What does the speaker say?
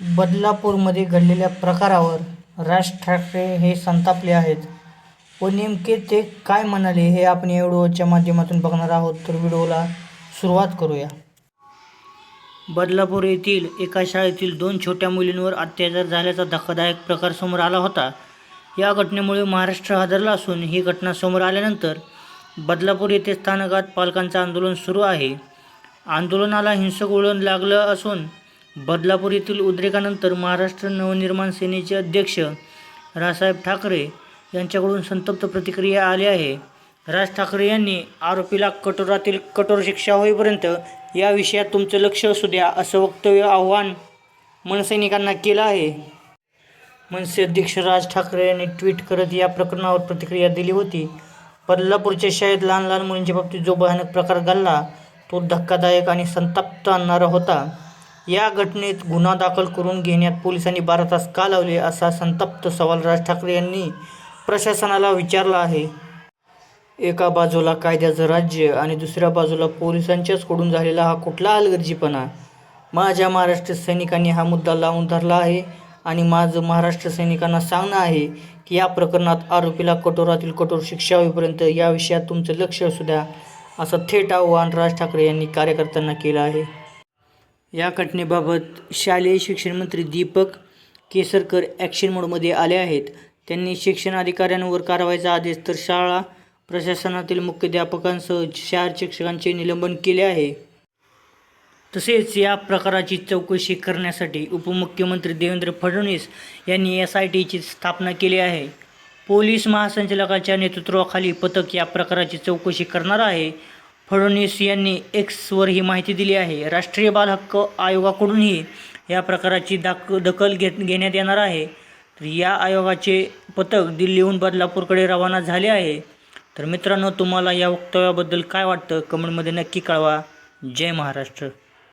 बदलापूरमध्ये घडलेल्या प्रकारावर राज ठाकरे हे संतापले आहेत. व नेमके ते काय म्हणाले हे आपण या व्हिडिओच्या माध्यमातून बघणार आहोत. तर व्हिडिओला सुरुवात करूया. बदलापूर येथील एका शाळेतील दोन छोट्या मुलींवर अत्याचार झाल्याचा धक्कादायक प्रकार समोर आला होता. या घटनेमुळे महाराष्ट्र हादरला असून ही घटना समोर आल्यानंतर बदलापूर येथे स्थानकात पालकांचं आंदोलन सुरू आहे. आंदोलनाला हिंसक वळण लागलं असून बदलापूर येथील उद्रेकानंतर महाराष्ट्र नवनिर्माण सेनेचे अध्यक्ष रासाहेब ठाकरे यांच्याकडून संतप्त प्रतिक्रिया आली आहे. राज ठाकरे यांनी आरोपीला कठोरातील कठोर शिक्षा होईपर्यंत या विषयात तुमचं लक्ष असू द्या असं वक्तव्य आव्हान मनसैनिकांना केलं आहे. मनसे अध्यक्ष राज ठाकरे यांनी ट्विट करत या प्रकरणावर प्रतिक्रिया दिली होती. बदलापूरच्या शाळेत लहान लहान मुलींच्या बाबतीत जो भयानक प्रकार घडला तो धक्कादायक आणि संताप्त आणणारा होता. या घटनेत गुन्हा दाखल करून घेण्यात पोलिसांनी बारा तास का लावले असा संतप्त सवाल राज ठाकरे यांनी प्रशासनाला विचारला आहे. एका बाजूला कायद्याचं राज्य आणि दुसऱ्या बाजूला पोलिसांच्याच कडून झालेला हा कुठला हलगर्जीपणा माझ्या महाराष्ट्र सैनिकांनी हा मुद्दा लावून धरला आहे आणि माझं महाराष्ट्र सैनिकांना सांगणं आहे की या प्रकरणात आरोपीला कठोरातील कठोर शिक्षा होईपर्यंत या विषयात तुमचं लक्ष असू द्या असं थेट आव्हान राज ठाकरे यांनी कार्यकर्त्यांना केलं आहे. या घटनेबाबत शालेय शिक्षण मंत्री दीपक केसरकर ॲक्शन मोडमध्ये आले आहेत. त्यांनी शिक्षण अधिकाऱ्यांवर कारवाईचा आदेश तर शाळा प्रशासनातील मुख्याध्यापकांसह चार शिक्षकांचे निलंबन केले आहे. तसेच या प्रकाराची चौकशी करण्यासाठी उपमुख्यमंत्री देवेंद्र फडणवीस यांनी एस आय टीची स्थापना केली आहे. पोलीस महासंचालकाच्या नेतृत्वाखाली पथक या प्रकाराची चौकशी करणार आहे. फडणवीस यांनी एक्सवर ही माहिती दिली आहे. राष्ट्रीय बाल हक्क आयोगाकडूनही या प्रकाराची दाक दखल घेत घेण्यात येणार आहे. तर या आयोगाचे पथक दिल्लीहून बदलापूरकडे रवाना झाले आहे. तर मित्रांनो तुम्हाला या वक्तव्याबद्दल काय वाटतं? कमेंटमध्ये नक्की कळवा. जय महाराष्ट्र.